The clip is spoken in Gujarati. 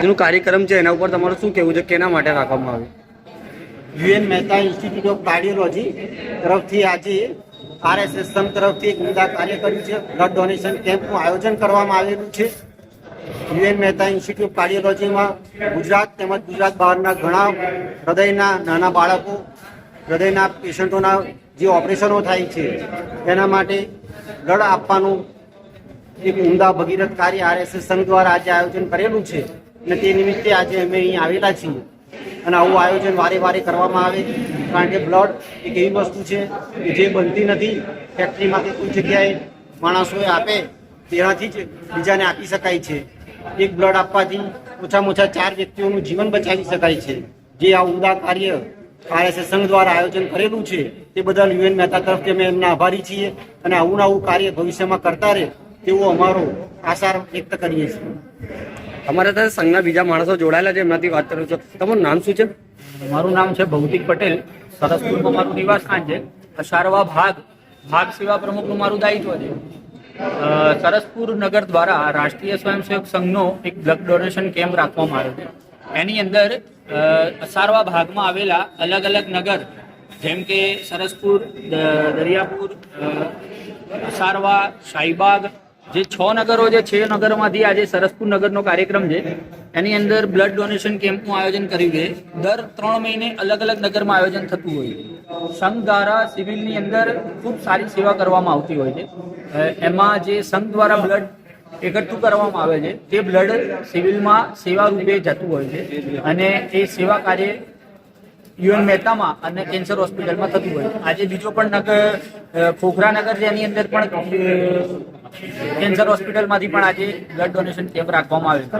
જેનું કાર્યક્રમ છે, એના ઉપર તમારું શું કહેવું છે, કેના માટે રાખવામાં આવ્યું? U N Mehta institute of cardiology તરફથી આજે આરએસએસ સમ તરફથી એક ઉમદા કાર્ય કર્યું છે. બ્લડ ડોનેશન કેમ્પનું આયોજન કરવામાં આવેલું છે. U N Mehta institute of કાર્ડિયોલોજીમાં Gujarat તેમજ ગુજરાત બહારના ઘણા હૃદયના નાના બાળકો, હૃદયના પેશન્ટોના જે ઓપરેશનો થાય છે તેના માટે બ્લડ આપવાનું એક ઉમદા ભગીરથ કાર્ય આરએસએસ સંઘ દ્વારા આજે આયોજન કરેલું છે અને તે નિમિત્તે આજે અમે અહીં આવેલા છીએ. અને આવું આયોજન વારે વારે કરવામાં આવે કારણ કે બ્લડ એક એવી વસ્તુ છે કે જે બનતી નથી, ફેક્ટરીમાંથી કોઈ જગ્યાએ માણસોએ આપે, તેનાથી જ બીજાને આપી શકાય છે. એક બ્લડ આપવાથી ઓછામાં ઓછા ચાર વ્યક્તિઓનું જીવન બચાવી શકાય છે. જે આ ઉમદા કાર્ય આરએસએસ સંઘ દ્વારા આયોજન કરેલું છે, તે બદલ યુએન મહેતા તરફથી અમે એમના આભારી છીએ અને આવું આવું કાર્ય ભવિષ્યમાં કરતા રહે. તેવો અમારો આશા વ્યક્ત કરીએ છીએ. અમારા સાથે સંઘના બીજા માણસો જોડાયેલા છે એમનાથી વાત કરું છું. તમારું નામ શું છે? મારું નામ છે ભૌતિક પટેલ. સરસપુરમાં મારું નિવાસ સ્થાન છે. અસારવા ભાગ ભાગ સેવા પ્રમુખનું મારું દાયિત્વ છે. સરસપુર નગર દ્વારા રાષ્ટ્રીય સ્વયંસેવક સંઘનો એક બ્લડ ડોનેશન કેમ્પ રાખવામાં આવ્યો છે. એની અંદર અસારવા ભાગમાં આવેલા અલગ અલગ નગર જેમ કે સરસપુર દ- દરિયાપુર અસારવા શાહીબાગ જે છ નગરો જે છે, નગરોમાંથી આજે સરસપુર નગરનો કાર્યક્રમ છે, એની અંદર બ્લડ ડોનેશન કેમ્પનું આયોજન કર્યું છે. દર ત્રણ મહિને અલગ અલગ નગરમાં આયોજન થતું હોય સંઘ દ્વારા સિવિલની અંદર ખૂબ સારી સેવા કરવામાં આવતી હોય છે. એમાં જે સંઘ દ્વારા બ્લડ એકઠું કરવામાં આવે છે, તે બ્લડ સિવિલમાં સેવા રૂપે જતું હોય છે. અને એ સેવા કાર્ય યુએન મહેતામાં અને કેન્સર હોસ્પિટલમાં થતું હોય. આજે બીજો પણ નગર અ, ખોખરા નગર છે એની અંદર પણ કેન્સર હોસ્પિટલમાંથી પણ આજે બ્લડ ડોનેશન કેમ્પ રાખવામાં આવે છે